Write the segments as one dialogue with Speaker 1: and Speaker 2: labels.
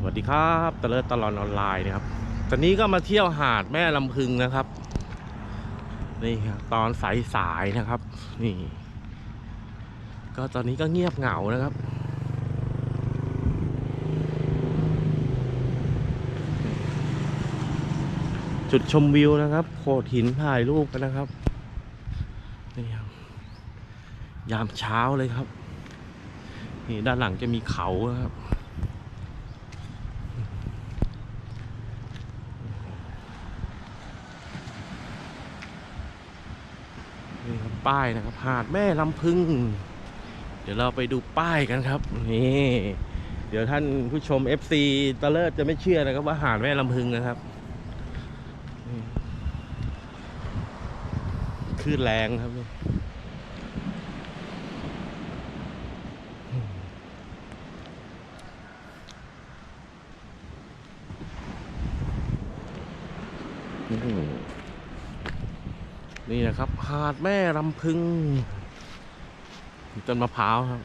Speaker 1: สวัสดีครับตะเลิศตลอดออนไลน์นะครับ ตอนนี้ก็มาเที่ยวหาดแม่ลำพึงนะครับ นี่ครับตอนสายสายๆนะครับ นี่ ก็ตอนนี้ก็เงียบเหงานะครับ จุดชมวิวนะครับ โขดหินถ่ายรูปกันนะครับ นี่ครับ ยามเช้าเลยครับ นี่ด้านหลังจะมีเขาครับ นี่ครับป้ายนะครับ หาดแม่ลำพึง เดี๋ยวเราไปดูป้ายกันครับนี่เดี๋ยวท่านผู้ชม FC ตะเลิศจะไม่เชื่อนะครับ ว่าหาดแม่ลำพึงนะครับคลื่นแรงครับอืม นี่นะครับหาดแม่ลำพึงต้นมะพร้าวครับ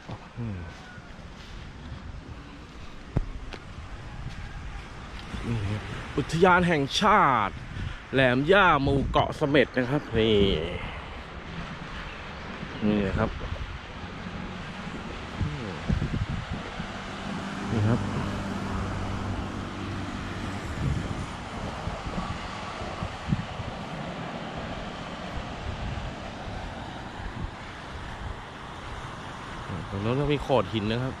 Speaker 1: อุทยานแห่งชาติ แหลมย่าหมู่เกาะเสม็ดนะครับ นี่นี่นะครับนี่ครับ ตรงนั้นก็มีโขดหินนะครับ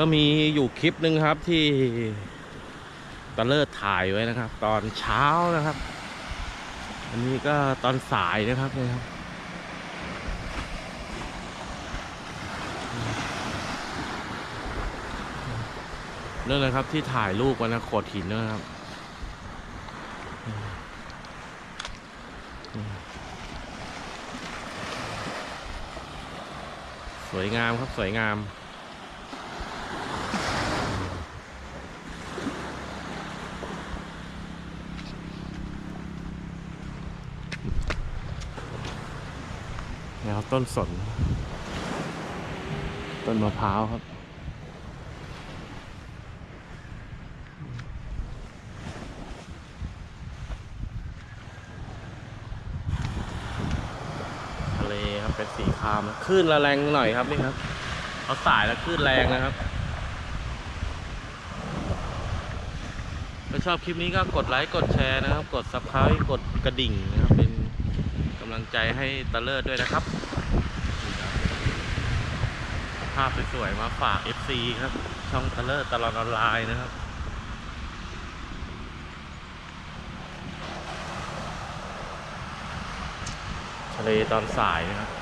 Speaker 1: ก็มีอยู่คลิปหนึ่งครับที่ตะเลิศถ่ายไว้นะครับ ตอนเช้านะครับ อันนี้ก็ตอนสายนะครับเนี่ยครับเรื่องนะครับที่ถ่ายรูปวันนะโขดหินนะครับสวยงามครับสวยงาม แล้วต้นสน ต้นมะพร้าวครับ ทะเลครับเป็นสีครามคลื่นละแรงหน่อยครับนี่ครับเขาสายแล้วคลื่นแรงนะครับถ้าชอบคลิปนี้ก็กดไลค์ กดแชร์นะครับ กด subscribe กดกระดิ่งนะครับ ลังใจให้ตะเลิศด้วยนะครับ ภาพสวยๆมาฝาก FC ครับ ช่องตะเลิศตลอดออนไลน์นะครับทะเลตอนสายนะครับ